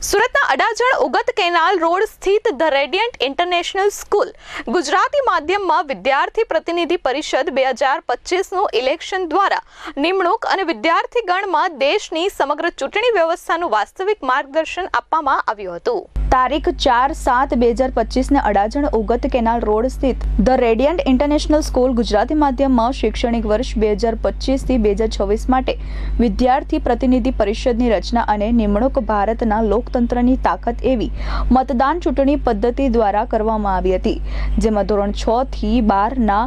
સુરતના Adajan Ugat canal road સ્થિત the radiant international school Gujarati માધ્યમમાં વિદ્યાર્થી પ્રતિનિધિ પરિષદ બે હજાર પચીસનું ઇલેક્શન દ્વારા નિમણૂક અને વિદ્યાર્થીગણમાં દેશની સમગ્ર ચૂંટણી વ્યવસ્થાનું વાસ્તવિક માર્ગદર્શન આપવામાં આવ્યું હતું. તારીખ ચાર સાત બે હજાર પચીસને અડાજણ ઉગત કેનાલ રોડ સ્થિત the radiant international school Gujarati માધ્યમમાં શૈક્ષણિક વર્ષ બે હજાર પચીસથી બે હજાર છવ્વીસ માટે વિદ્યાર્થી પ્રતિનિધિ પરિષદની રચના અને નિમણૂક ભારતના લોકતંત્રની તાકાત એવી મતદાન ચૂંટણી પદ્ધતિ દ્વારા કરવામાં આવી હતી, જેમાં ધોરણ છ થી બારના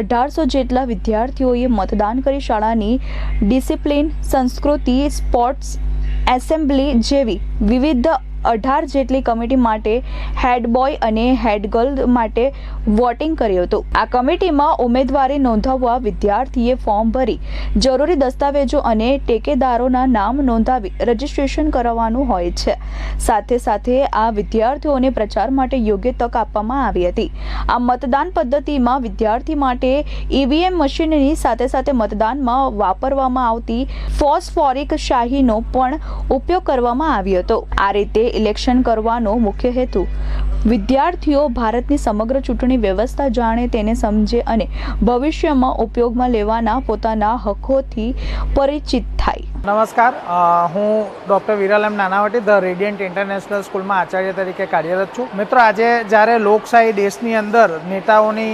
અઢારસો જેટલા વિદ્યાર્થીઓએ મતદાન કરી શાળાની ડિસિપ્લિન, સંસ્કૃતિ, સ્પોર્ટ્સ એસેમ્બલી જેવી વિવિધ અઢાર જેટલી કમિટી માટે હેડ બોય અને હેડ ગર્લ માટે વોટિંગ કર્યું હતું. આ કમિટીમાં ઉમેદવારી નોંધાવવા વિદ્યાર્થીએ ફોર્મ ભરી, જરૂરી દસ્તાવેજો અને ટેકેદારોના નામ નોંધાવી રજીસ્ટ્રેશન કરાવવાનું હોય છે. સાથે સાથે આ વિદ્યાર્થીઓને પ્રચાર માટે યોગ્ય તક આપવામાં આવી હતી. આ મતદાન પદ્ધતિમાં વિદ્યાર્થી માટે ઈવીએમ મશીનની સાથે સાથે મતદાનમાં વાપરવામાં આવતી ફોસ્ફોરિક શાહીનો પણ ઉપયોગ કરવામાં આવ્યો હતો. આ રીતે ઇલેક્શન કરવાનો મુખ્ય હેતુ. વિદ્યાર્થીઓ ભારતની સમગ્ર ચૂંટણી વ્યવસ્થા જાણે તેને સમજે અને ભવિષ્યમાં ઉપયોગમાં લેવાના પોતાના હકોથી પરિચિત થાય. નમસ્કાર. હું doctor Viralam Nanavati, the radiant international સ્કૂલમાં આચાર્ય તરીકે કાર્યરત છું. મિત્રો, આજે જ્યારે લોકશાહી દેશની અંદર નેતાઓની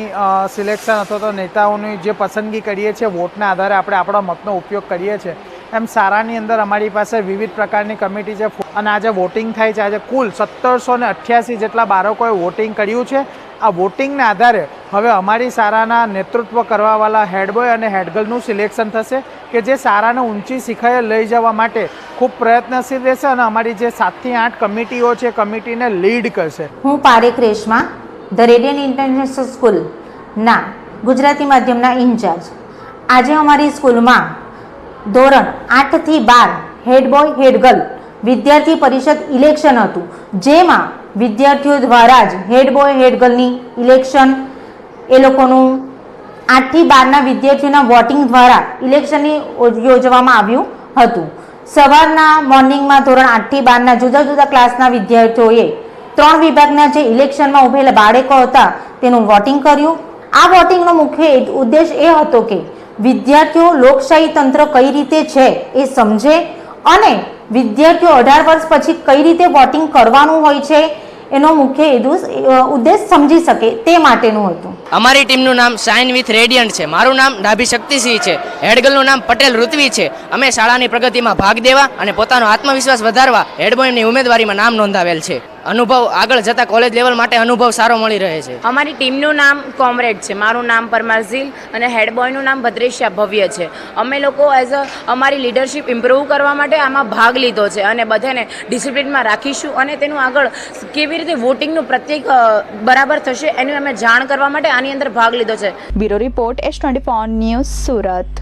સિલેક્શન અથવા તો નેતાઓની જે પસંદગી કરીએ છીએ, વોટના આધારે આપણે આપણા મતનો ઉપયોગ કરીએ છીએ એમ સારાની અંદર અમારી પાસે વિવિધ પ્રકારની કમિટી છે. અને આજે વોટિંગ થાય છે. આજે કુલ સત્તરસો ને અઠ્યાસી જેટલા બાળકોએ વોટિંગ કર્યું છે. આ વોટિંગના આધારે હવે અમારી શાળાના નેતૃત્વ કરવાવાળા હેડબોય અને હેડગર્લનું સિલેક્શન થશે કે જે સારાને ઊંચી શિખરે લઈ જવા માટે ખૂબ પ્રયત્નશીલ રહેશે અને અમારી જે સાતથી આઠ કમિટીઓ છે કમિટીને લીડ કરશે. હું Parekh Reshma, the radiant international સ્કૂલના ગુજરાતી માધ્યમના ઇન્ચાર્જ. આજે અમારી સ્કૂલમાં ધોરણ આઠથી બાર હેડ બોય હેડ ગર્લ વિદ્યાર્થી પરિષદ ઇલેક્શન હતું. જેમાં વિદ્યાર્થીઓ દ્વારા જ હેડ બોય હેડ ગર્લની ઇલેક્શન એ લોકોનું આઠથી બારના વિદ્યાર્થીઓના વોટિંગ દ્વારા ઇલેક્શનની યોજવામાં આવ્યું હતું. સવારના મોર્નિંગમાં ધોરણ આઠથી બારના જુદા જુદા ક્લાસના વિદ્યાર્થીઓએ ત્રણ વિભાગના જે ઇલેક્શનમાં ઉભેલા બાળકો હતા તેનું વોટિંગ કર્યું. આ વોટિંગનો મુખ્ય ઉદ્દેશ એ હતો કે વિદ્યાર્થીઓ લોકશાહી તંત્ર કઈ રીતે છે એ સમજે અને વિદ્યાર્થીઓ અઢાર વર્ષ પછી કઈ રીતે વોટિંગ કરવાનું હોય છે એનો મુખ્ય હેતુ- ઉદ્દેશ સમજી શકે તે માટેનું હતું. અમારી ટીમનું નામ શાઇન વિથ રેડિયન્ટ છે. મારું નામ ડાભી શક્તિસિંહ છે. હેડગર્લનું નામ પટેલ ઋત્વી છે. અમે શાળાની પ્રગતિમાં ભાગ દેવા અને પોતાનો આત્મવિશ્વાસ વધારવા હેડબોયની ઉમેદવારીમાં નામ નોંધાવેલ છે. અનુભવ આગળ જતા કોલેજ લેવલ માટે અનુભવ સારો મળી રહે છે. અમારી ટીમનું નામ કોમરેડ છે. મારું નામ પરમાઝીલ અને હેડ બોયનું નામ ભદ્રેશિયા ભવ્ય છે. અમે લોકો એઝ અ અમારી લીડરશિપ ઇમ્પ્રૂવ કરવા માટે આમાં ભાગ લીધો છે અને બધાને ડિસિપ્લિનમાં રાખીશું અને તેનું આગળ કેવી રીતે વોટિંગનું પ્રત્યેક બરાબર થશે એની અમે જાણ કરવા માટે આની અંદર ભાગ લીધો છે. Bureau report S twenty news Surat.